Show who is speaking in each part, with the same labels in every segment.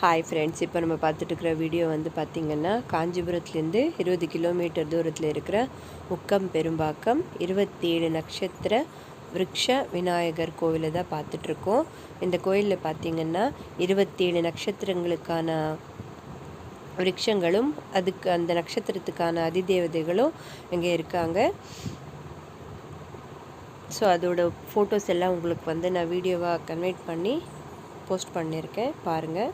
Speaker 1: Hi friends இப்போ நம்ம பார்த்துட்டுருக்கிற video வந்து பார்த்திங்கன்னா காஞ்சிபுரத்துலேருந்து இருபது கிலோமீட்டர் தூரத்தில் இருக்கிற முக்கம் பெரும்பாக்கம் இருபத்தேழு நட்சத்திர விரக்ஷ விநாயகர் கோவிலை தான் பார்த்துட்ருக்கோம் இந்த கோயிலில் பார்த்திங்கன்னா இருபத்தேழு நட்சத்திரங்களுக்கான விரக்ஷங்களும் அதுக்கு அந்த நட்சத்திரத்துக்கான அதிதேவதைகளும் இங்கே இருக்காங்க. ஸோ அதோட ஃபோட்டோஸ் எல்லாம் உங்களுக்கு வந்து நான் வீடியோவாக கன்வெர்ட் பண்ணி போஸ்ட் பண்ணியிருக்கேன். பாருங்கள்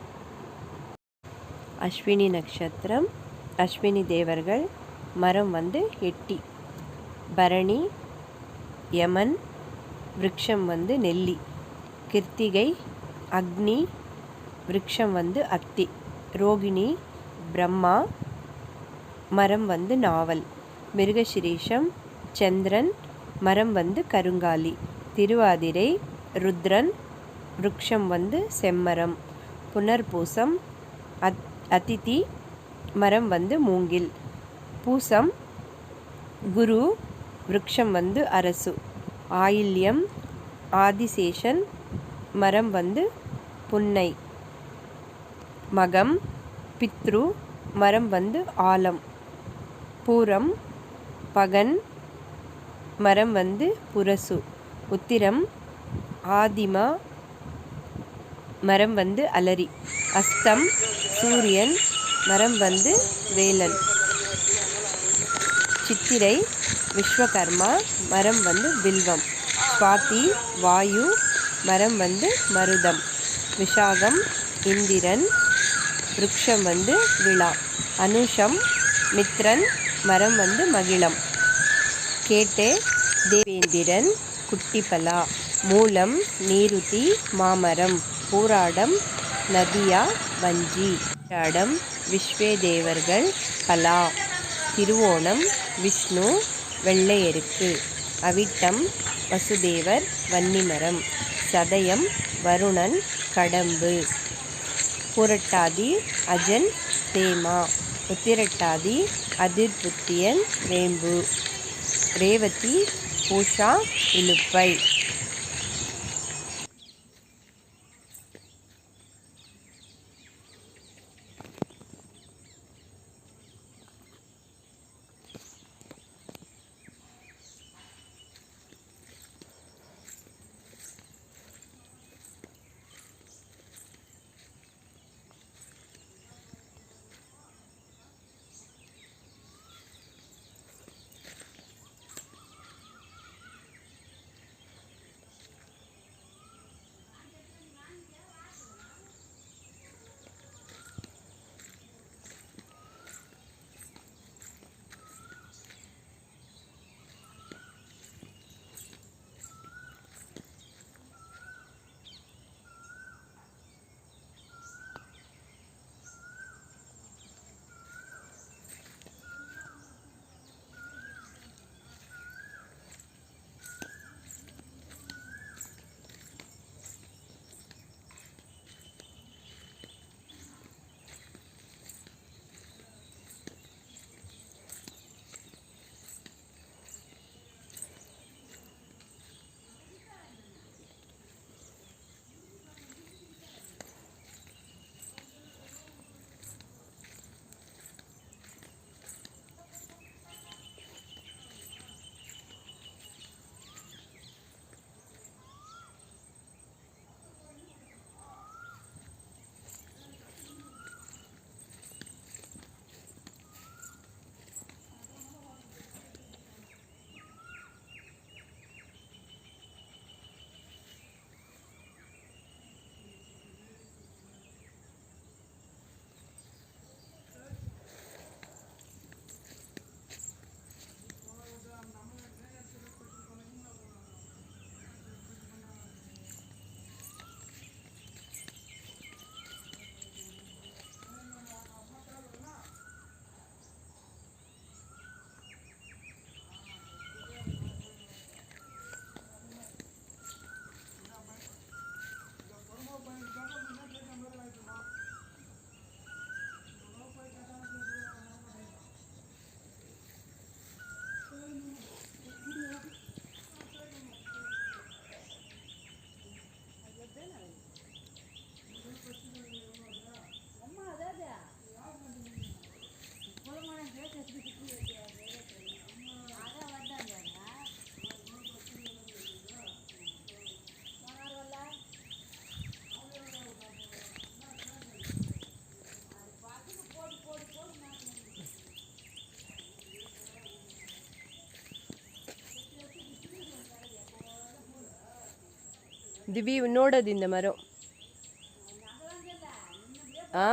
Speaker 1: அஸ்வினி நட்சத்திரம் அஸ்வினி தேவர்கள் மரம் வந்து எட்டி. பரணி யமன் விரக்ஷம் வந்து நெல்லி. கிருத்திகை அக்னி விரக்ஷம் வந்து அத்தி ரோகிணி பிரம்மா மரம் வந்து நாவல். மிருகசிரீஷம் சந்திரன் மரம் வந்து கருங்காலி. திருவாதிரை ருத்ரன் விருட்சம் வந்து செம்மரம். புனர்பூசம் அத் அதித்தி மரம் வந்து மூங்கில். பூசம் குரு விரக்ஷம் வந்து அரசு. ஆயில்யம் ஆதிசேஷன் மரம் வந்து புன்னை. மகம் பித்ரு மரம் வந்து ஆலம். பூரம் பகன் மரம் வந்து புரசு. உத்திரம் ஆதிமா மரம் வந்து அலரி. அஸ்தம் சூரியன் மரம் வந்து வேலன். சித்திரை விஸ்வகர்மா மரம் வந்து வில்வம். சுவாதி வாயு மரம் வந்து மருதம். விஷாகம் இந்திரன் ருக்ஷம் வந்து விழா. அனுஷம் மித்ரன் மரம் வந்து மகிழம். கேட்டே தேவேந்திரன் குட்டிப்பலா. மூலம் நீருதி மாமரம். பூராடம் நதியா வஞ்சி அடம் விஸ்வே தேவர்கள் கலா திருவோணம் விஷ்ணு வெள்ளையருக்கு அவிட்டம் வசுதேவர் வன்னிமரம் சதயம் வருணன் கடம்பு புரட்டாதி அஜன் தேமா உத்திரட்டாதி அதிர்புத்தியன் வேம்பு ரேவதி பூஷா இலுப்பை. திவி உன்னோடது இந்த மரம் ஆ